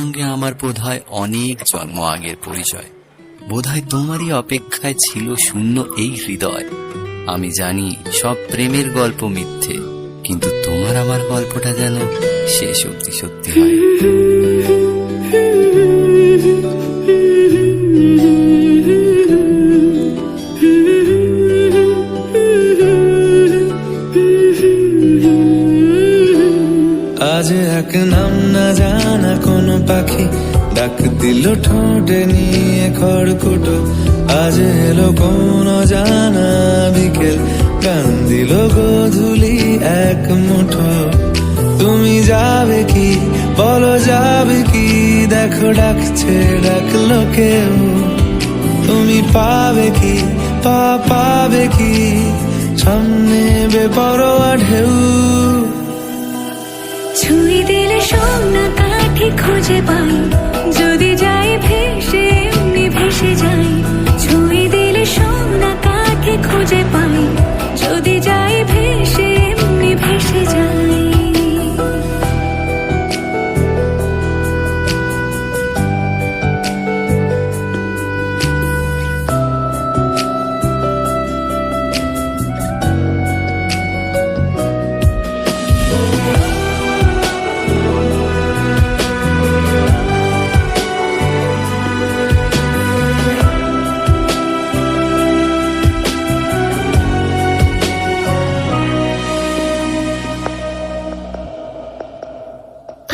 আমার বোধহয় অনেক জন্ম আগের পরিচয়। বোধহয় তোমারই অপেক্ষায় ছিল শূন্য এই হৃদয়। আমি জানি সব প্রেমের গল্প মিথ্যে, কিন্তু তোমার আমার গল্পটা যেন শেষ অব্দি সত্যি হয়। আজ এক নাম না জানা কোন পাখি। ডাক দিল ঠোঁটে নিয়ে খড়কুটো। আজ এলো কোন জানা বিকেল। গান দিল গোধুলি এক মুঠো। তুমি যাবে কি? বলো যাবে কি? দেখো ডাকছে, ডাকলো কেউ। তুমি পাবে কি? পা পাবে কি? সামনে বেপরোয়া ঢেউ।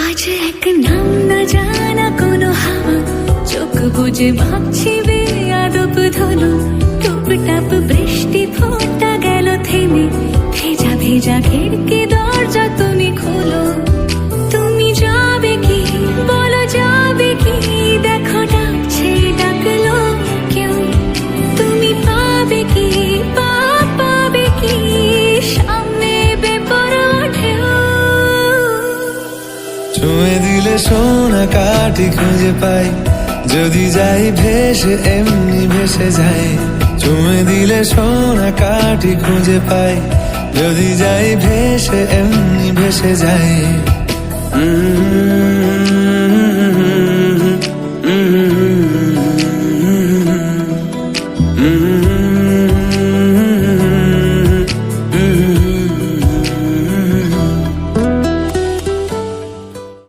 আজ এক নাম না জানা কোনো হাওয়া। চোখ বুঝে ভাবছি বে আদব দিলে সোনা কাটি খুঁজে পাই। যদি যাই ভেসে, এমনি ভেসে যাই। চুমে দিলে সোনা কাটি খুঁজে পাই। যদি যাই ভেসে, এমনি ভেসে উম